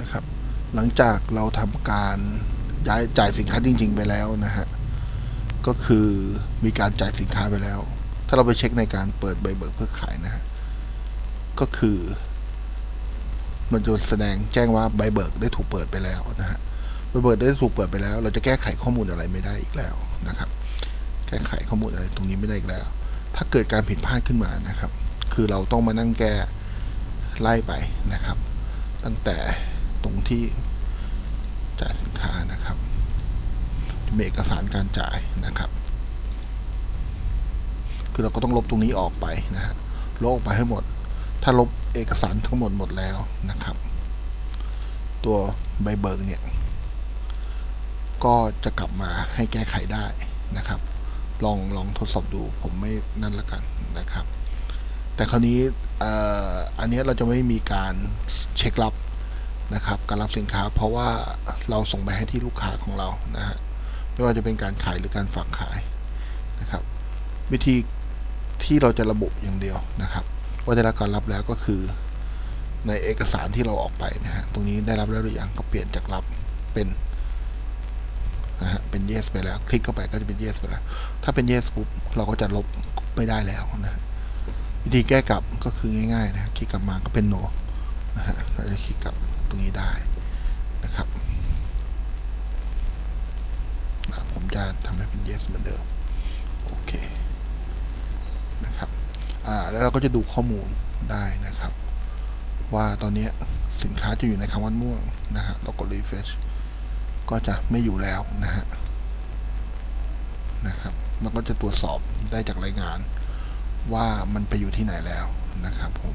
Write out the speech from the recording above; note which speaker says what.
Speaker 1: นะครับ หลังจากเราทำการย้ายจ่ายสินค้าจริง ๆ ไปแล้วนะฮะก็คือมีการจ่ายสินค้าไปแล้ว ถ้าเราไปเช็คในการเปิดใบเบิกเพื่อขายนะฮะก็คือ มันจะแสดงแจ้งว่าใบเบิกได้ถูกเปิดไปแล้วนะฮะใบเบิกได้ถูกเปิดไปแล้ว เราจะแก้ไขข้อมูลอะไรไม่ได้อีกแล้วนะครับ แก้ไขข้อมูลอะไรตรงนี้ไม่ได้อีกแล้ว ถ้าเกิดการผิดพลาดขึ้นมานะครับ คือเราต้องมานั่งแก้ไล่ไปนะครับ ตั้งแต่ ตรงที่จ่ายสินค้านะครับมีเอกสารการจ่ายนะครับ คือเราก็ต้องลบตรงนี้ออกไปนะฮะลบออกไปให้หมด ถ้าลบเอกสารทั้งหมดหมดแล้วนะครับ ตัวใบเบิกเนี่ย ก็จะกลับมาให้แก้ไขได้นะครับ ลองลองทดสอบดูผมไม่นั่นละกันนะครับ แต่คราวนี้อันนี้เราจะไม่มีการเช็ครับ นะครับการรับสินค้าเพราะว่าเราส่งไปให้ที่ลูกค้าของเรานะฮะไม่ว่าจะเป็นการขายหรือการฝากขายนะครับ วิธีที่เราจะระบุอย่างเดียวนะครับ ว่าได้รับการรับแล้วก็คือในเอกสารที่เราออกไปนะฮะตรงนี้ได้รับแล้วหรือยังก็เปลี่ยนจากรับเป็นนะฮะเป็น yes ไปแล้ว คลิกเข้าไปก็จะเป็น yes ไปแล้ว ถ้าเป็น yes ปุ๊บเราก็จะลบไม่ได้แล้วนะวิธีแก้กลับก็คือง่ายๆนะคลิกกลับมาก็เป็น no นะฮะเราจะคลิกกลับ ตรงนี้ได้นะครับผมจะทำให้เป็น yes เหมือนเดิม โอเค นะครับอ่าแล้วเราก็จะดูข้อมูลได้นะครับ ว่าตอนนี้สินค้าจะอยู่ในคำว่าม่วงนะฮะเรากด refresh ก็จะไม่อยู่แล้วนะฮะนะครับแล้วก็จะตรวจสอบได้จากรายงานว่ามันไปอยู่ที่ไหนแล้วนะครับผม